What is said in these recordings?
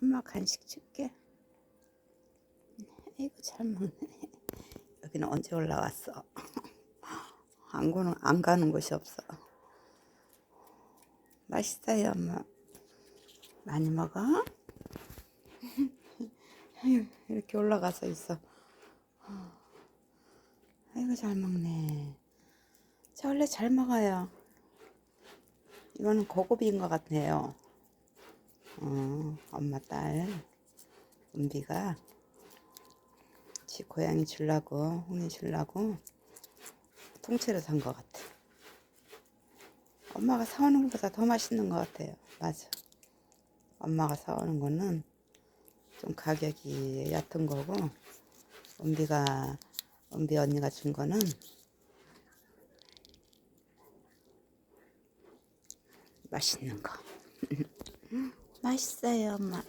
엄마 간식 줄게. 아이고 잘 먹네. 여기는 언제 올라왔어? 안 가는 안 가는 곳이 없어. 맛있어요, 엄마. 많이 먹어? 이렇게 올라가서 있어. 아이고 잘 먹네. 저 원래 잘 먹어요. 이거는 고급인 것 같아요. 어, 엄마 딸 은비가 지 고양이 주려고 홍이 주려고 통째로 산 것 같아. 엄마가 사오는 것보다 더 맛있는 것 같아요. 맞아. 엄마가 사오는 거는 좀 가격이 얕은 거고 은비가 은비 언니가 준 거는 맛있는 거. 맛있어요, 엄마.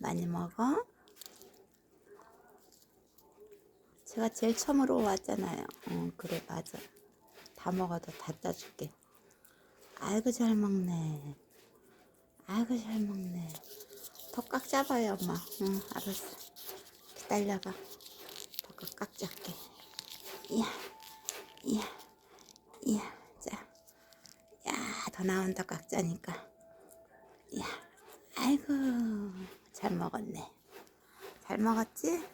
많이 먹어? 제가 제일 처음으로 왔잖아요. 어, 그래, 맞아. 다 먹어도 다 따줄게. 아이고, 잘 먹네. 아이고, 잘 먹네. 더 꽉 잡아요, 엄마. 응, 알았어. 기다려봐. 더 꽉 잡게. 이야, 이야, 이야, 자. 야, 더 나온다, 꽉 짜니까. 야, 아이고, 잘 먹었네. 잘 먹었지?